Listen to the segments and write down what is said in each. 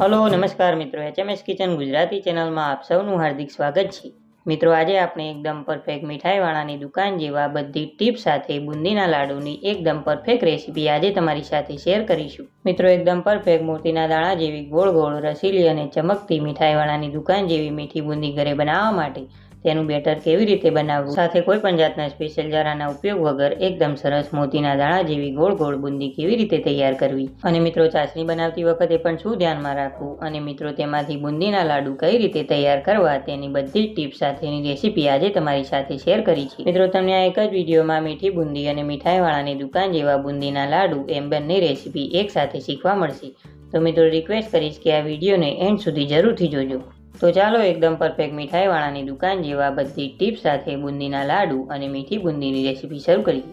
Hello, નમસ્કાર મિત્રો. HMS kitchen Gujarati ચેનલમાં આપ સૌનું હાર્દિક સ્વાગત છે. મિત્રો, આજે આપણે એકદમ પરફેક્ટ મીઠાઈવાળાની દુકાન જેવા બધી ટીપ સાથે બુંદીના લાડુની એકદમ પરફેક્ટ રેસીપી આજે તમારી સાથે શેર કરીશું. મિત્રો, એકદમ પરફેક્ટ મોતીના દાણા જેવી ગોળ ગોળ, રસીલી અને ચમકતી મીઠાઈવાળાની દુકાન જેવી મીઠી બુંદી ઘરે બનાવવા માટે તેનું બેટર કેવી રીતે બનાવવું? સાથે કોઈ પણ જાતના સ્પેશિયલ જારાના ઉપયોગ વગર એકદમ સરસ મોતીના દાણા જેવી ગોળ ગોળ બુંદી કેવી રીતે તૈયાર કરવી? અને મિત્રો, ચાસણી બનાવતી વખતે પણ શું ધ્યાનમાં રાખવું? અને મિત્રો, તેમાંથી બુંદીના લાડુ કઈ રીતે તૈયાર કરવા? તેની બધી જ ટીપ સાથેની રેસીપી આજે તમારી સાથે શેર કરી છે. મિત્રો, તમને આ એક જ વિડીયોમાં મીઠી બુંદી અને મીઠાઈવાળાની દુકાન જેવા બુંદીના લાડુ એમ બંને રેસીપી એક સાથે શીખવા મળશે. તો મિત્રો રિક્વેસ્ટ કરીશ કે આ વિડીયોને એન્ડ સુધી જરૂરથી જોજો. તો ચાલો એકદમ પરફેક્ટ મીઠાઈવાળાની દુકાન જેવા બધી ટિપ્સ સાથે બુંદીના લાડુ અને મીઠી બુંદીની રેસીપી શરૂ કરીએ.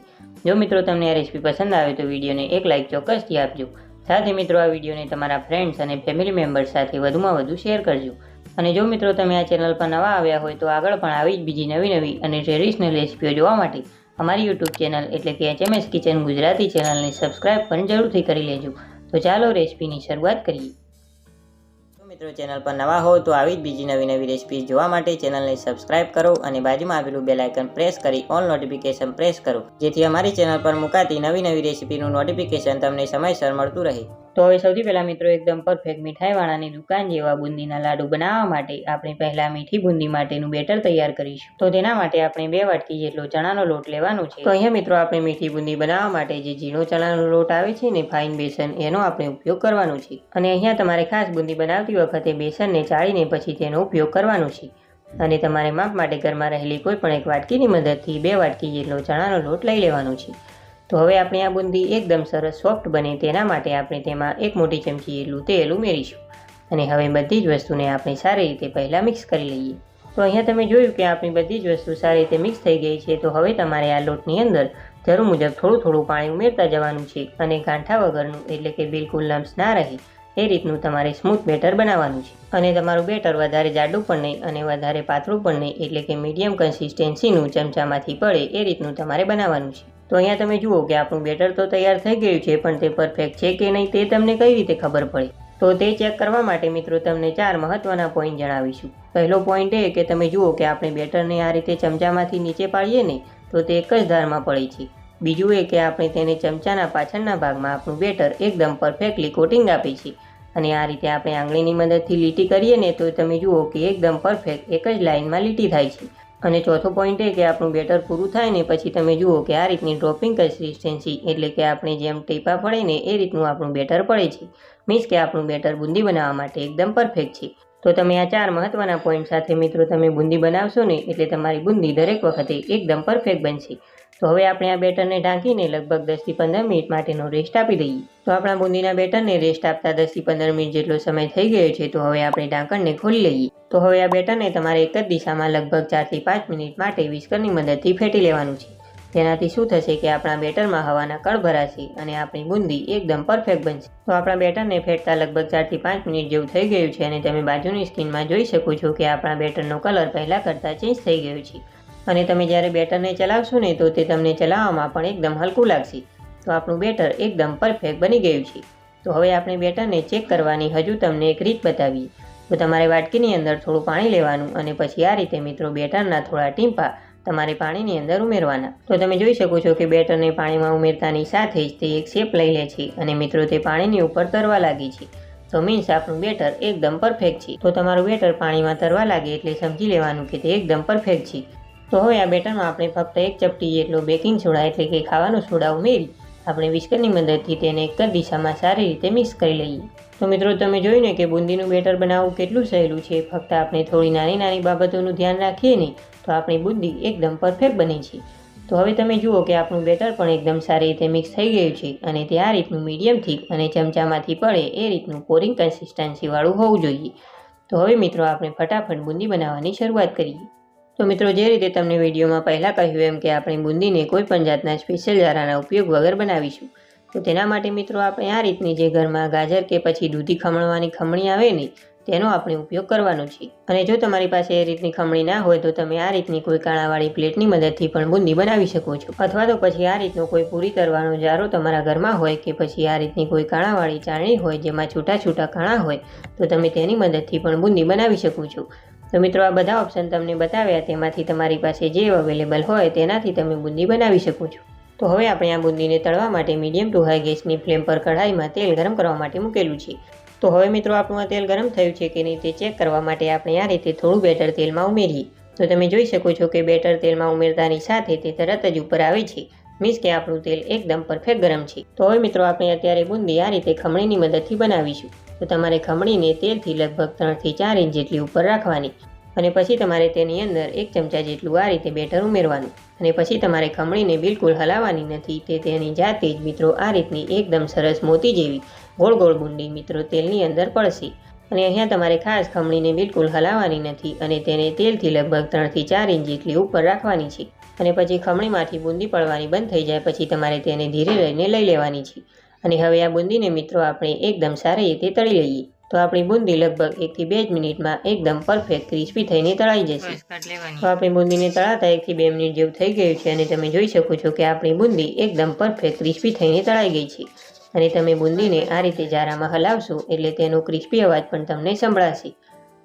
જો મિત્રો તમને આ રેસીપી પસંદ આવે તો વિડીયોને એક લાઇક ચોક્કસથી આપજો. સાથે મિત્રો આ વિડીયોને તમારા ફ્રેન્ડ્સ અને ફેમિલી મેમ્બર્સ સાથે વધુમાં વધુ શેર કરજો. અને જો મિત્રો તમે આ ચેનલ પર નવા આવ્યા હોય તો આગળ પણ આવી જ બીજી નવી નવી અને ટ્રેડિશનલ રેસીપીઓ જોવા માટે અમારી યુટ્યુબ ચેનલ એટલે કે એચએમએસ કિચન ગુજરાતી ચેનલને સબસ્ક્રાઇબ પણ જરૂરથી કરી લેજો. તો ચાલો રેસીપીની શરૂઆત કરીએ. મિત્રો, ચેનલ પર નવા હો તો આવી જ બીજી નવી નવી રેસીપી જોવા માટે ચેનલને સબસ્ક્રાઇબ કરો અને બાજુમાં આવેલું બેલ આઇકન પ્રેસ કરી ઓલ નોટિફિકેશન પ્રેસ કરો, જેથી અમારી ચેનલ પર મુકાતી નવી નવી રેસીપીનું નોટિફિકેશન તમને સમયસર મળતું રહે. તો હવે સૌથી પહેલા મિત્રો એકદમ પરફેક્ટ મીઠાઈવાળાની દુકાન જેવા બુંદીના લાડુ બનાવવા માટે આપણે પહેલા મીઠી બુંદી માટેનું બેટર તૈયાર કરીશું. તો તેના માટે આપણે બે વાટકી જેટલો ચણાનો લોટ લેવાનો છે. તો અહીંયા મિત્રો આપણે મીઠી બુંદી બનાવવા માટે જે ઝીણો ચણાનો લોટ આવે છે ને ફાઇન બેસન એનો આપણે ઉપયોગ કરવાનો છે. અને અહીંયા તમારે ખાસ બુંદી બનાવતી વખતે બેસનને ચાળીને પછી તેનો ઉપયોગ કરવાનો છે. અને તમારે માપ માટે ઘરમાં રહેલી કોઈ પણ એક વાટકીની મદદથી બે વાટકી જેટલો ચણાનો લોટ લઈ લેવાનો છે. તો હવે આપણે આ બુંદી એકદમ સરસ સોફ્ટ બને તેના માટે આપણે તેમાં એક મોટી ચમચી જેટલું તેલ ઉમેરીશું. અને હવે બધી જ વસ્તુને આપણે સારી રીતે પહેલાં મિક્સ કરી લઈએ. તો અહીંયા તમે જોયું કે આપણી બધી જ વસ્તુ સારી રીતે મિક્સ થઈ ગઈ છે. તો હવે તમારે આ લોટની અંદર જરૂર મુજબ થોડું થોડું પાણી ઉમેરતા જવાનું છે અને ગાંઠા વગરનું એટલે કે બિલકુલ લમ્સ ના રહે એ રીતનું તમારે સ્મૂથ બેટર બનાવવાનું છે. અને તમારું બેટર વધારે જાડું પણ નહીં અને વધારે પાતળું પણ નહીં એટલે કે મીડિયમ કન્સિસ્ટન્સીનું ચમચામાંથી પડે એ રીતનું તમારે બનાવવાનું છે. તો અહીંયા તમે જુઓ કે આપણું બેટર તો તૈયાર થઈ ગયું છે, પણ તે પરફેક્ટ છે કે નહીં તે તમને કઈ રીતે ખબર પડે? તો તે ચેક કરવા માટે મિત્રો તમને ચાર મહત્વના પોઈન્ટ જણાવીશું. પહેલો પોઈન્ટ એ કે તમે જુઓ કે આપણે બેટરને આ રીતે ચમચામાંથી નીચે પાડીએ ને, તો તે એક જ ધારમાં પડે છે. બીજું એ કે આપણે તેને ચમચાના પાછળના ભાગમાં આપણું બેટર એકદમ પરફેક્ટલી કોટિંગ આપે છે. અને આ રીતે આપણે આંગળીની મદદથી લીટી કરીએ ને, તો તમે જુઓ કે એકદમ પરફેક્ટ એક જ લાઇનમાં લીટી થાય છે. અને ચોથો પોઈન્ટ એ કે આપણું બેટર પૂરું થાય ને પછી તમે જુઓ કે આ રીતની ડ્રોપિંગ કન્સિસ્ટન્સી એટલે કે આપણે જેમ ટેપા પડે ને એ રીતનું આપણું બેટર પડે છે. મીન્સ કે આપણું બેટર બુંદી બનાવવા માટે એકદમ પરફેક્ટ છે. તો તમે આ ચાર મહત્વના પોઈન્ટ સાથે મિત્રો તમે બુંદી બનાવશો ને એટલે તમારી બુંદી દરેક વખતે એકદમ પરફેક્ટ બનશે. તો હવે આપણે આ બેટરને ઢાંકીને લગભગ દસથી પંદર મિનિટ માટેનો રેસ્ટ આપી દઈએ. તો આપણા બુંદીના બેટરને રેસ્ટ આપતા દસથી પંદર મિનિટ જેટલો સમય થઈ ગયો છે તો હવે આપણે ઢાંકણને ખોલી લઈએ. તો હવે આ બેટરને તમારે એક જ દિશામાં લગભગ ચારથી પાંચ મિનિટ માટે વિસ્કરની મદદથી ફેટી લેવાનું છે. તેનાથી શું થશે કે આપણા બેટરમાં હવાના કણ ભરાશે અને આપણી બુંદી એકદમ પરફેક્ટ બનશે. તો આપણા બેટરને ફેટતા લગભગ ચારથી પાંચ મિનિટ જેવું થઈ ગયું છે અને તમે બાજુની સ્કીનમાં જોઈ શકો છો કે આપણા બેટરનો કલર પહેલાં કરતાં ચેન્જ થઈ ગયો છે. અને તમે જ્યારે બેટરને ચલાવશો ને તો તે તમને ચલાવવામાં પણ એકદમ હલકું લાગશે. તો આપણું બેટર એકદમ પરફેક્ટ બની ગયું છે. તો હવે આપણે બેટરને ચેક કરવાની હજુ તમને એક રીત બતાવીએ. તો તમારે વાટકીની અંદર થોડું પાણી લેવાનું અને પછી આ રીતે મિત્રો બેટરના થોડા ટીમ્પા તમારે પાણીની અંદર ઉમેરવાના. તો તમે જોઈ શકો છો કે બેટરને પાણીમાં ઉમેરતાની સાથે જ તે એક શેપ લઈ લે છે અને મિત્રો તે પાણીની ઉપર તરવા લાગી છે. તો મીન્સ આપણું બેટર એકદમ પરફેક્ટ છે. તો તમારું બેટર પાણીમાં તરવા લાગે એટલે સમજી લેવાનું કે તે એકદમ પરફેક્ટ છે. તો હવે આ બેટરમાં આપણે ફક્ત એક ચપટી જેટલો બેકિંગ સોડા એટલે કે ખાવાનો સોડા ઉમેરી આપણે વિસ્કરની મદદથી તેને એક જ દિશામાં સારી રીતે મિક્સ કરી લઈએ. તો મિત્રો, તમે જોયું ને કે બુંદીનું બેટર બનાવવું કેટલું સહેલું છે. ફક્ત આપણે થોડી નાની નાની બાબતોનું ધ્યાન રાખીએ ને તો આપણી બુંદી એકદમ પરફેક્ટ બને છે. તો હવે તમે જુઓ કે આપણું બેટર પણ એકદમ સારી રીતે મિક્સ થઈ ગયું છે અને તે આ રીતનું મીડિયમ થીક અને ચમચામાંથી પડે એ રીતનું પોરિંગ કન્સિસ્ટન્સીવાળું હોવું જોઈએ. તો હવે મિત્રો, આપણે ફટાફટ બુંદી બનાવવાની શરૂઆત કરીએ. તો મિત્રો જે રીતે તમને વિડીયોમાં પહેલાં કહ્યું એમ કે આપણે બુંદીને કોઈ પણ જાતના સ્પેશિયલ જારાના ઉપયોગ વગર બનાવીશું. તો તેના માટે મિત્રો આપણે આ રીતની જે ઘરમાં ગાજર કે પછી દૂધી ખમણવાની ખમણી આવે ને, તેનો આપણે ઉપયોગ કરવાનો છે. અને જો તમારી પાસે એ રીતની ખમણી ના હોય તો તમે આ રીતની કોઈ કાણાવાળી પ્લેટની મદદથી પણ બુંદી બનાવી શકો છો. અથવા તો પછી આ રીતનો કોઈ પૂરી તરવાનો જારો તમારા ઘરમાં હોય કે પછી આ રીતની કોઈ કાણાવાળી ચાણી હોય જેમાં છૂટા છૂટા કાણા હોય, તો તમે તેની મદદથી પણ બુંદી બનાવી શકો છો. તો મિત્રો, આ બધા ઓપ્શન તમને બતાવ્યા, તેમાંથી તમારી પાસે જે અવેલેબલ હોય તેનાથી તમે બુંદી બનાવી શકો છો. તો હવે આપણે આ બુંદીને તળવા માટે મીડિયમ ટુ હાઈ ગેસની ફ્લેમ પર કઢાઈમાં તેલ ગરમ કરવા માટે મૂકેલું છે. તો હવે મિત્રો, આપણું આ તેલ ગરમ થયું છે કે નહીં તે ચેક કરવા માટે આપણે આ રીતે થોડું બેટર તેલમાં ઉમેરીએ. તો તમે જોઈ શકો છો કે બેટર તેલમાં ઉમેરતાની સાથે તે તરત જ ઉપર આવે છે. મીન્સ કે આપણું તેલ એકદમ પરફેક્ટ ગરમ છે. તો હવે મિત્રો, આપણે અત્યારે બુંદી આ રીતે ખમણીની મદદથી બનાવીશું. તો તમારે ખમણીને તેલથી લગભગ ત્રણથી ચાર ઇંચ જેટલી ઉપર રાખવાની અને પછી તમારે તેની અંદર એક ચમચા જેટલું આ રીતે બેટર ઉમેરવાનું અને પછી તમારે ખમણીને બિલકુલ હલાવવાની નથી તે તેની જાતે જ મિત્રો આ રીતની એકદમ સરસ મોતી જેવી ગોળ ગોળ બુંદી મિત્રો તેલની અંદર પડશે. અને અહીંયા તમારે ખાસ ખમણીને બિલકુલ હલાવવાની નથી અને તેને તેલથી લગભગ ત્રણથી ચાર ઇંચ જેટલી ઉપર રાખવાની છે. અને પછી ખમણીમાંથી બુંદી પડવાની બંધ થઈ જાય પછી તમારે તેને ધીરે લઈને લઈ લેવાની છે. અને હવે આ બુંદીને મિત્રો આપણે એકદમ સારી રીતે તળી લઈએ. તો આપણી બુંદી લગભગ એકથી બે જ મિનિટમાં એકદમ પરફેક્ટ ક્રિસ્પી થઈને તળાઈ જશે. તો આપણી બુંદીને તળાતા એકથી બે મિનિટ જેવું થઈ ગયું છે અને તમે જોઈ શકો છો કે આપણી બુંદી એકદમ પરફેક્ટ ક્રિસ્પી થઈને તળાઈ ગઈ છે. અને તમે બુંદીને આ રીતે જારામાં હલાવશો એટલે તેનો ક્રિસ્પી અવાજ પણ તમને સંભળાશે.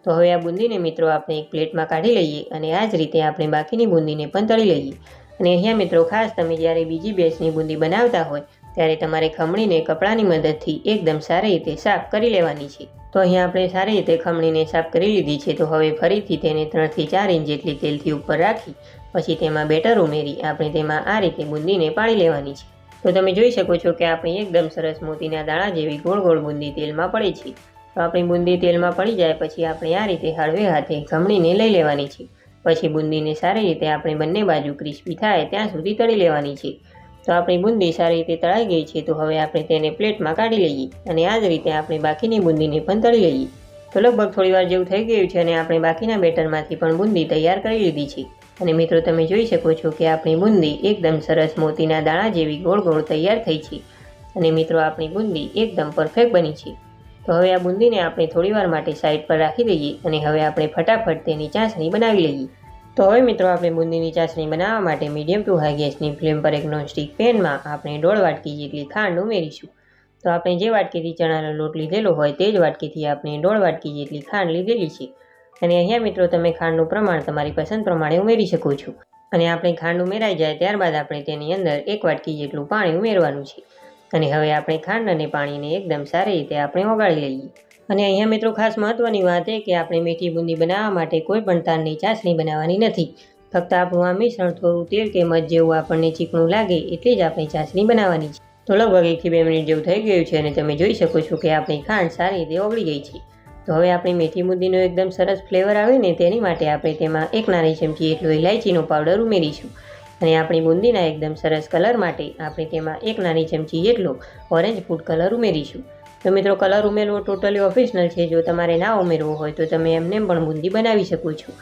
તો હવે આ બુંદીને મિત્રો આપણે એક પ્લેટમાં કાઢી લઈએ અને આ જ રીતે આપણે બાકીની બુંદીને પણ તળી લઈએ. અને અહીંયા મિત્રો ખાસ તમે જ્યારે બીજી બેચની બુંદી બનાવતા હોય ત્યારે તમારે ખમણીને કપડાની મદદથી એકદમ સારી રીતે સાફ કરી લેવાની છે. તો અહીંયા આપણે સારી રીતે ખમણીને સાફ કરી લીધી છે. તો હવે ફરીથી તેને ત્રણથી ચાર ઇંચ જેટલી તેલથી ઉપર રાખી, પછી તેમાં બેટર ઉમેરી આપણે તેમાં આ રીતે બુંદીને પાડી લેવાની છે. તો તમે જોઈ શકો છો કે આપણી એકદમ સરસ મોતીના દાણા જેવી ગોળ ગોળ બુંદી તેલમાં પડે છે. તો આપણી બુંદી તેલમાં પડી જાય પછી આપણે આ રીતે હળવે હાથે ખમણીને લઈ લેવાની છે. પછી બુંદીને સારી રીતે આપણે બંને બાજુ ક્રિસ્પી થાય ત્યાં સુધી તળી લેવાની છે. તો આપણી બુંદી સારી રીતે તળાઈ ગઈ છે, તો હવે આપણે તેને પ્લેટમાં કાઢી લઈએ અને આ જ રીતે આપણે બાકીની બુંદીને પણ તળી લઈએ. તો લગભગ થોડી વાર જેવું થઈ ગયું છે અને આપણે બાકીના બેટરમાંથી પણ બુંદી તૈયાર કરી લીધી છે. અને મિત્રો, તમે જોઈ શકો છો કે આપણી બુંદી એકદમ સરસ મોતીના દાણા જેવી ગોળ ગોળ તૈયાર થઈ છે. અને મિત્રો, આપણી બુંદી એકદમ પરફેક્ટ બની છે. તો હવે આ બુંદીને આપણે થોડીવાર માટે સાઈડ પર રાખી દઈએ અને હવે આપણે ફટાફટ તેની ચાસણી બનાવી લઈએ. તો હવે મિત્રો, આપણે બુંદીની ચાસણી બનાવવા માટે મીડિયમ ટુ હાઈ ગેસની ફ્લેમ પર એક નોનસ્ટિક પેનમાં આપણે દોઢ વાટકી જેટલી ખાંડ ઉમેરીશું. તો આપણે જે વાટકીથી ચણાનો લોટ લીધેલો હોય તે જ વાટકીથી આપણે દોઢ વાટકી જેટલી ખાંડ લીધેલી છે. અને અહીંયા મિત્રો, તમે ખાંડનું પ્રમાણ તમારી પસંદ પ્રમાણે ઉમેરી શકો છો. અને આપણે ખાંડ ઉમેરાઈ જાય ત્યારબાદ આપણે તેની અંદર એક વાટકી જેટલું પાણી ઉમેરવાનું છે. અને હવે આપણે ખાંડ અને પાણીને એકદમ સારી રીતે આપણે ઓગાળી લઈએ. અને અહીંયા મિત્રો ખાસ મહત્વની વાત એ કે આપણે મીઠી બુંદી બનાવવા માટે કોઈ પણ તારની ચાસણી બનાવવાની નથી. ફક્ત આપવા મિશ્રણ થોડું તેલ કે મધ જેવું આપણને ચીકણું લાગે એટલી જ આપણે ચાસણી બનાવવાની છે. તો લગભગ એકથી બે મિનિટ જેવું થઈ ગયું છે અને તમે જોઈ શકો છો કે આપણી ખાંડ સારી રીતે ઓગળી ગઈ છે. તો હવે આપણી મેથી બુંદીનો એકદમ સરસ ફ્લેવર આવે ને તેની માટે આપણે તેમાં એક નાની ચમચી એટલો ઇલાયચીનો પાવડર ઉમેરીશું. અને આપણી બુંદીના એકદમ સરસ કલર માટે આપણે તેમાં એક નાની ચમચી જેટલો ઓરેન્જ ફૂડ કલર ઉમેરીશું. તો મિત્રો કલર ઉમેરવો ટોટલી ઓફિશનલ છે. જો તમારે ના ઉમેરવો હોય તો તમે એમને પણ બુંદી બનાવી શકો છો.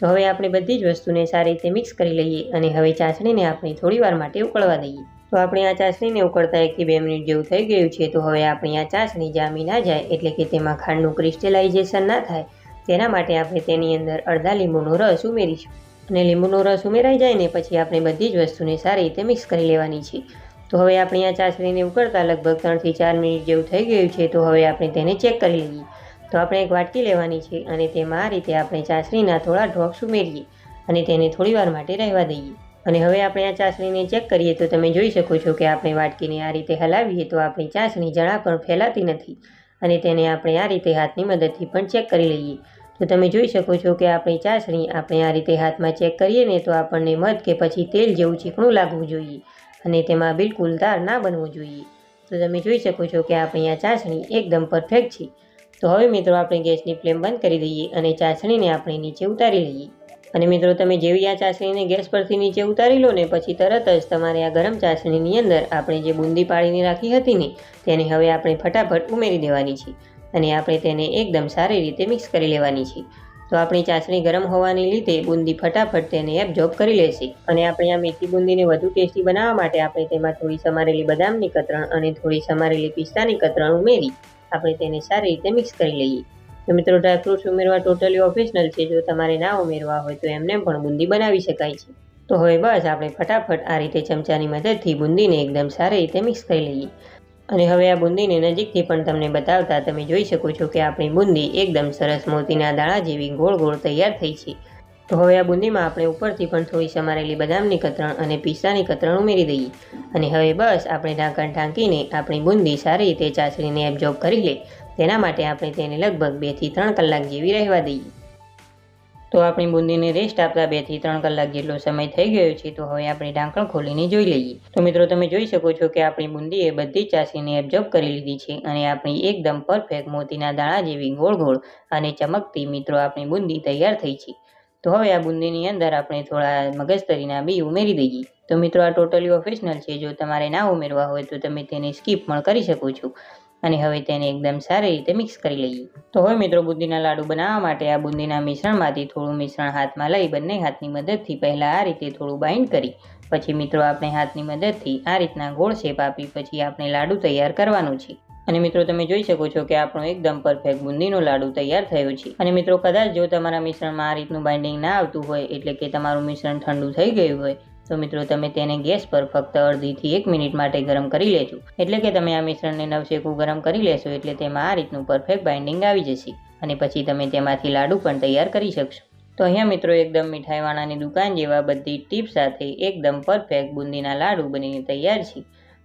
તો હવે આપણે બધી જ વસ્તુને સારી રીતે મિક્સ કરી લઈએ અને હવે ચાસણીને આપણે થોડીવાર માટે ઉકળવા દઈએ. તો આપણે આ ચાસણીને ઉકળતા એકથી બે મિનિટ જેવું થઈ ગયું છે. તો હવે આપણી આ ચાસણી જામી ના જાય એટલે કે તેમાં ખાંડનું ક્રિસ્ટલાઇઝેશન ના થાય. તેના માટે આપણે તેની અંદર અડધા લીંબુનો રસ ઉમેરીશું. અને લીંબુનો રસ ઉમેરાઈ જાય ને પછી આપણે બધી જ વસ્તુને સારી રીતે મિક્સ કરી લેવાની છે. તો હવે આપણી આ ચાસણીને ઉકળતા લગભગ ત્રણથી ચાર મિનિટ જેવું થઈ ગયું છે, તો હવે આપણે તેને ચેક કરી લઈએ. તો આપણે એક વાટકી લેવાની છે અને તેમાં આ રીતે આપણે ચાસણીના થોડા ડ્રોપ્સ ઉમેરીએ અને તેને થોડીવાર માટે રહેવા દઈએ. અને હવે આપણે આ ચાસણીને ચેક કરીએ તો તમે જોઈ શકો છો કે આપણે વાટકીને આ રીતે હલાવીએ તો આપણી ચાસણી જણા પણ ફેલાતી નથી અને તેને આપણે આ રીતે હાથની મદદથી પણ ચેક કરી લઈએ. તો તમે જોઈ શકો છો કે આપણી ચાસણી આપણે આ રીતે હાથમાં ચેક કરીએ ને તો આપણને મધ કે પછી તેલ જેવું ચીકણું લાગવું જોઈએ. અને તેમાં બિલકુલ દાળ ના બનવું જોઈએ. તો તમે જોઈ શકો છો કે આપણી આ ચાસણી એકદમ પરફેક્ટ છે. તો હવે મિત્રો આપણે ગેસની ફ્લેમ બંધ કરી દઈએ અને ચાસણીને આપણે નીચે ઉતારી લઈએ. અને મિત્રો તમે જેવી આ ચાસણીને ગેસ પરથી નીચે ઉતારી લો ને પછી તરત જ તમારે આ ગરમ ચાસણીની અંદર આપણે જે બુંદી પાડીને રાખી હતી ને, તેને હવે આપણે ફટાફટ ઉમેરી દેવાની છે. અને આપણે તેને એકદમ સારી રીતે મિક્સ કરી લેવાની છે. તો આપણી ચાસણી ગરમ હોવાને લીધે બુંદી ફટાફટ તેને એબ્ઝોર્બ કરી લેશે. અને આપણે આ મીઠી બુંદીને વધુ ટેસ્ટી બનાવવા માટે આપણે તેમાં થોડી સમારેલી બદામની કતરણ અને થોડી સમારેલી પિસ્તાની કતરણ ઉમેરી આપણે તેને સારી રીતે મિક્સ કરી લઈએ. તો મિત્રો ડ્રાયફ્રૂટ્સ ઉમેરવા ટોટલી ઓપ્શનલ છે. જો તમારે ના ઉમેરવા હોય તો એમને પણ બુંદી બનાવી શકાય છે. તો હવે બસ આપણે ફટાફટ આ રીતે ચમચાની મદદથી બુંદીને એકદમ સારી રીતે મિક્સ કરી લઈએ. અને હવે આ બુંદીને નજીકથી પણ તમને બતાવતા તમે જોઈ શકો છો કે આપણી બુંદી એકદમ સરસ મોતીના દાણા જેવી ગોળ ગોળ તૈયાર થઈ છે. તો હવે આ બુંદીમાં આપણે ઉપરથી પણ થોડી સમારેલી બદામની કતરણ અને પિસ્તાની કતરણ ઉમેરી દઈએ. અને હવે બસ આપણે ઢાંકણ ઢાંકીને આપણી બુંદી સારી રીતે ચાસણીને એબ્ઝોર્બ કરી લે. તેના માટે આપણે તેને લગભગ બેથી ત્રણ કલાક જેવી રહેવા દઈએ. તો આપણી બુંદીને રેસ્ટ આપતા બેથી ત્રણ કલાક જેટલો સમય થઈ ગયો છે, તો હવે આપણે ઢાંકણ ખોલીને જોઈ લઈએ. તો મિત્રો, તમે જોઈ શકો છો કે આપણી બુંદીએ બધી જ ચાસીને એબ્ઝોર્બ કરી લીધી છે અને આપણી એકદમ પરફેક્ટ મોતીના દાણા જેવી ગોળ ગોળ અને ચમકતી મિત્રો આપણી બુંદી તૈયાર થઈ છે. તો હવે આ બુંદીની અંદર આપણે થોડા મગજતરીના બી ઉમેરી દઈએ. તો મિત્રો, આ ટોટલી ઓફિશનલ છે, જો તમારે ના ઉમેરવા હોય તો તમે તેને સ્કીપ પણ કરી શકો છો. અને હવે તેને એકદમ સારી રીતે મિક્સ કરી લઈએ. તો હવે મિત્રો બુંદીના લાડુ બનાવવા માટે આ બુંદીના મિશ્રણમાંથી થોડું મિશ્રણ હાથમાં લઈ બંને હાથની મદદથી પહેલાં આ રીતે થોડું બાઇન્ડ કરી, પછી મિત્રો આપણે હાથની મદદથી આ રીતના ગોળ શેપ આપી, પછી આપણે લાડુ તૈયાર કરવાનું છે. અને મિત્રો તમે જોઈ શકો છો કે આપણો એકદમ પરફેક્ટ બુંદીનો લાડુ તૈયાર થયો છે. અને મિત્રો કદાચ જો તમારા મિશ્રણમાં આ રીતનું બાઇન્ડિંગ ના આવતું હોય, એટલે કે તમારું મિશ્રણ ઠંડુ થઈ ગયું હોય તો મિત્રો, તમે તેને ગેસ પર ફક્ત અડધીથી એક મિનિટ માટે ગરમ કરી લેજો. એટલે કે તમે આ મિશ્રણને નવશેકું ગરમ કરી લેશો, એટલે તેમાં આ રીતનું પરફેક્ટ બાઇન્ડિંગ આવી જશે. અને પછી તમે તેમાંથી લાડુ પણ તૈયાર કરી શકશો. તો અહીંયા મિત્રો, એકદમ મીઠાઈવાળાની દુકાન જેવા બધી ટીપ સાથે એકદમ પરફેક્ટ બુંદીના લાડુ બનીને તૈયાર છે.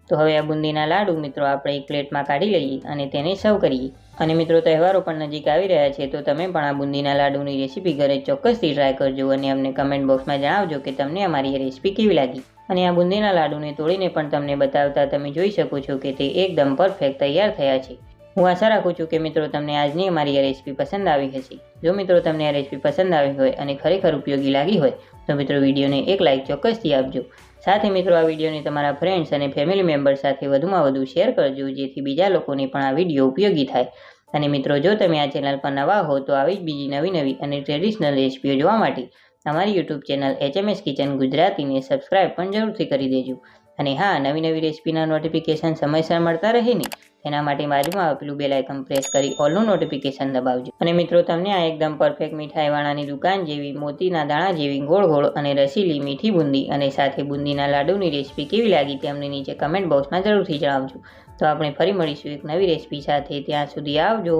તો હવે આ બુંદીના લાડુ મિત્રો આપણે એક પ્લેટમાં કાઢી લઈએ અને તેને સર્વ કરીએ. અને મિત્રો તહેવારો પણ નજીક આવી રહ્યા છે, તો તમે પણ આ બુંદીના લાડુની રેસીપી ઘરે ચોક્કસથી ટ્રાય કરજો અને અમને કમેન્ટ બોક્સમાં જણાવજો કે તમને અમારી રેસીપી કેવી લાગી. અને આ બુંદીના લાડુને તોડીને પણ તમને બતાવતા તમે જોઈ શકો છો કે તે એકદમ પરફેક્ટ તૈયાર થયા છે. હું આશા રાખું છું કે મિત્રો તમને આજની અમારી આ રેસીપી પસંદ આવી હશે. જો મિત્રો તમને આ રેસીપી પસંદ આવી હોય અને ખરેખર ઉપયોગી લાગી હોય, તો મિત્રો વિડીયોને એક લાઇક ચોક્કસથી આપજો. સાથે મિત્રો, આ વિડીયોને તમારા ફ્રેન્ડ્સ અને ફેમિલી મેમ્બર્સ સાથે વધુમાં વધુ શેર કરજો, જેથી બીજા લોકોને પણ આ વીડિયો ઉપયોગી થાય. અને મિત્રો, જો તમે આ ચેનલ પર નવા હો, તો આવી જ બીજી નવી નવી અને ટ્રેડિશનલ રેસીપીઓ જોવા માટે અમારી યુટ્યુબ ચેનલ એચએમએસ કિચન ગુજરાતીને સબસ્ક્રાઇબ પણ જરૂરથી કરી દેજો. અને હા, નવી નવી રેસીપીના નોટિફિકેશન સમયસર મળતા રહે ને તેના માટે બાજુમાં પેલું બેલ આઇકન પ્રેસ કરી ઓલનું નોટિફિકેશન દબાવજો. અને મિત્રો, તમને આ એકદમ પરફેક્ટ મીઠાઈવાળાની દુકાન જેવી, મોતીના દાણા જેવી, ગોળ ગોળ અને રસીલી મીઠી બુંદી અને સાથે બુંદીના લાડુની રેસીપી કેવી લાગી તે અમને નીચે કમેન્ટ બોક્સમાં જરૂરથી જણાવજો. તો આપણે ફરી મળીશું એક નવી રેસીપી સાથે. ત્યાં સુધી આવજો.